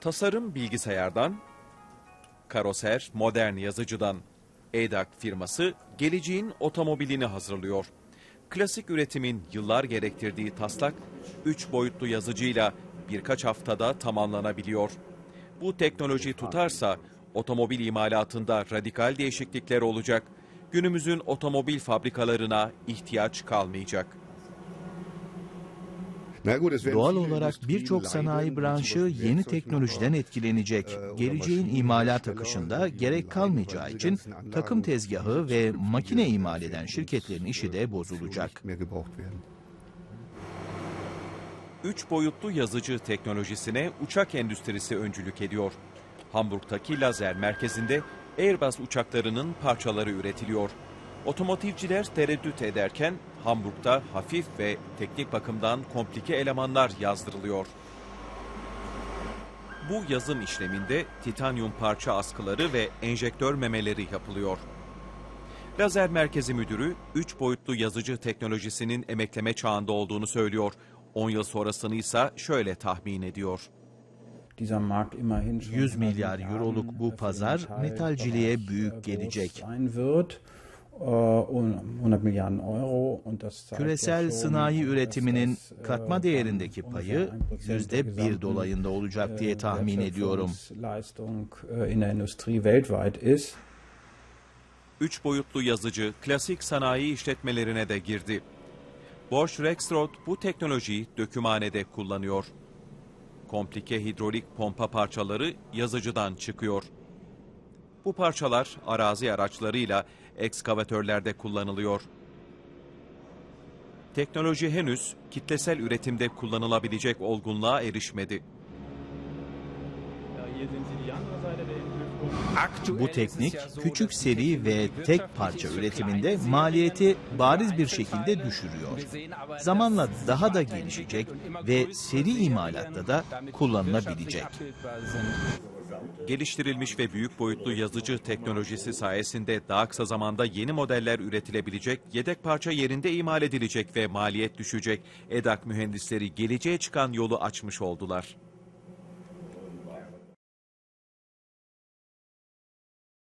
Tasarım bilgisayardan, karoser modern yazıcıdan. EDAC firması geleceğin otomobilini hazırlıyor. Klasik üretimin yıllar gerektirdiği taslak 3 boyutlu yazıcıyla birkaç haftada tamamlanabiliyor. Bu teknoloji tutarsa otomobil imalatında radikal değişiklikler olacak. Günümüzün otomobil fabrikalarına ihtiyaç kalmayacak. Doğal olarak birçok sanayi branşı yeni teknolojiden etkilenecek. Geleceğin imalat akışında gerek kalmayacağı için takım tezgahı ve makine imal eden şirketlerin işi de bozulacak. 3 boyutlu yazıcı teknolojisine uçak endüstrisi öncülük ediyor. Hamburg'daki lazer merkezinde Airbus uçaklarının parçaları üretiliyor. Otomotivciler tereddüt ederken Hamburg'da hafif ve teknik bakımdan komplike elemanlar yazdırılıyor. Bu yazım işleminde titanyum parça askıları ve enjektör memeleri yapılıyor. Lazer Merkezi Müdürü 3 boyutlu yazıcı teknolojisinin emekleme çağında olduğunu söylüyor. 10 yıl sonrasını ise şöyle tahmin ediyor. 100 milyar euroluk bu pazar metalciliğe büyük gelecek. Küresel sanayi üretiminin katma değerindeki payı yüzde bir dolayında olacak diye tahmin ediyorum. 3 boyutlu yazıcı klasik sanayi işletmelerine de girdi. Bosch Rexroth bu teknolojiyi dökümhanede kullanıyor. Komplike hidrolik pompa parçaları yazıcıdan çıkıyor. Bu parçalar arazi araçlarıyla ekskavatörlerde kullanılıyor. Teknoloji henüz kitlesel üretimde kullanılabilecek olgunluğa erişmedi. Bu teknik küçük seri ve tek parça üretiminde maliyeti bariz bir şekilde düşürüyor. Zamanla daha da gelişecek ve seri imalatta da kullanılabilecek. Geliştirilmiş ve büyük boyutlu yazıcı teknolojisi sayesinde daha kısa zamanda yeni modeller üretilebilecek, yedek parça yerinde imal edilecek ve maliyet düşecek. EDAK mühendisleri geleceğe çıkan yolu açmış oldular.